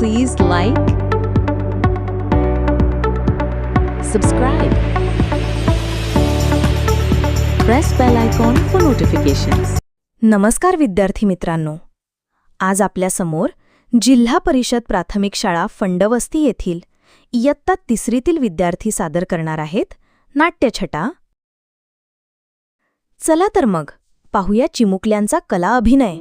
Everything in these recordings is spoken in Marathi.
Please like, subscribe, press bell icon for notifications. नमस्कार विद्यार्थी मित्रांनो. आज आपल्यासमोर जिल्हा परिषद प्राथमिक शाळा फंडवस्ती येथील इयत्ता तिसरीतील विद्यार्थी सादर करणार आहेत नाट्यछटा चला तर मग पाहूया चिमुकल्यांचा कला अभिनय.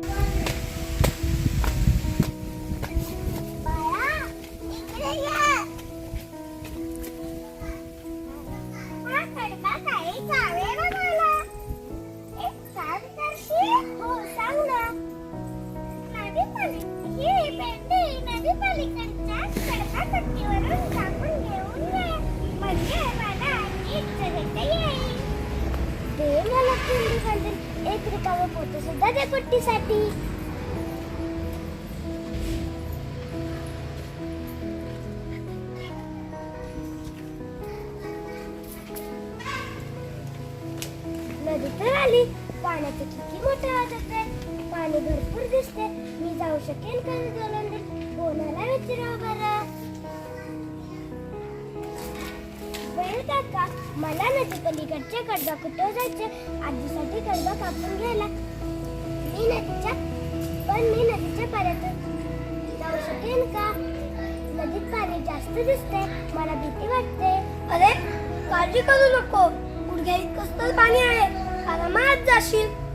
एक रिकामं पोतं सुद्धा दे पट्टीसाठी नदी तर आली पाण्याचं किती मोठं होत आहे पाणी भरपूर दिसते. मी जाऊ शकेन का नदीला कोणाला विचारावं बरं. वेळ काका. मला नदी पलीकडच्या कडबा कुठं जायचे? आजीसाठी कडबा कापून घ्यायला. मी नदीच्या पण मी नदीच्या पाण्यात जाऊ शकेन का? नदीत पाणी जास्त दिसते. मला भीती वाटते. अरे काळजी करू नको. गुडघ्या इतकंच पाणी आहे. आरामात जाशील.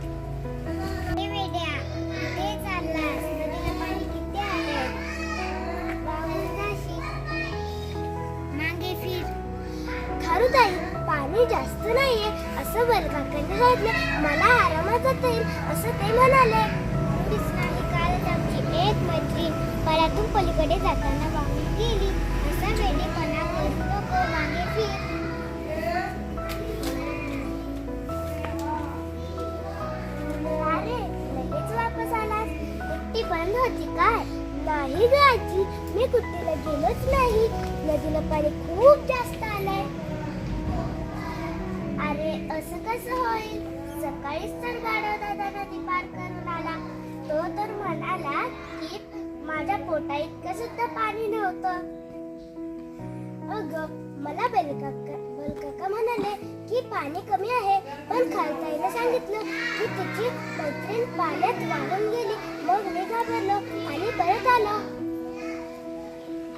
पाणी जास्त नाहीये. असं वर्गाकडे सांगितलं मला आरामात जाता येईल असं ते म्हणाले. नाही कालच आमची एक मैत्रीण. परातून पलीकडे जाताना वाहून गेली. असा वेडेपणा करू नको मागे फिर अरे लगेच वापस आलास? कुट्टी बंद होती काय? नाही ग आजी मी कुट्टीला गेलोच नाही. नदीला पाणी खूप जास्त अरे असं कसं होईल? सकाळीच तर गाडव दादा नदी पार करून आला. तो तर म्हणाला की माझ्या पोटा इतकं सुद्धा पाणी नव्हतं. अग मला बेलकाका बलकाका म्हणाले की पाणी कमी आहे पण खालताईने सांगितलं की तिची मैत्रीण पाण्यात वाहून गेली. मग मी घाबरलो आणि परत आलो.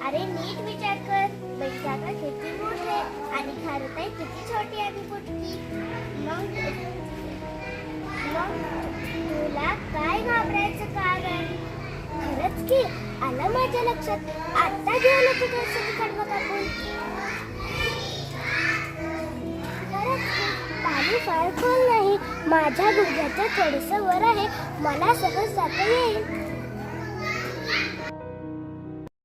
अरे नीट विचार कर. बेलकाका किती मोठे आणि खार छोटी आणि फुटकी मग मग तुला काय घाबरायचं कारण? खरंच की आलं माझ्या लक्षात. आता घेऊन येते तुझं कडवं कापून खरंच पाणी फार खोल नाही. माझ्या गुडघ्याच्या थोडस वर आहे. मला सहज जाता येईल.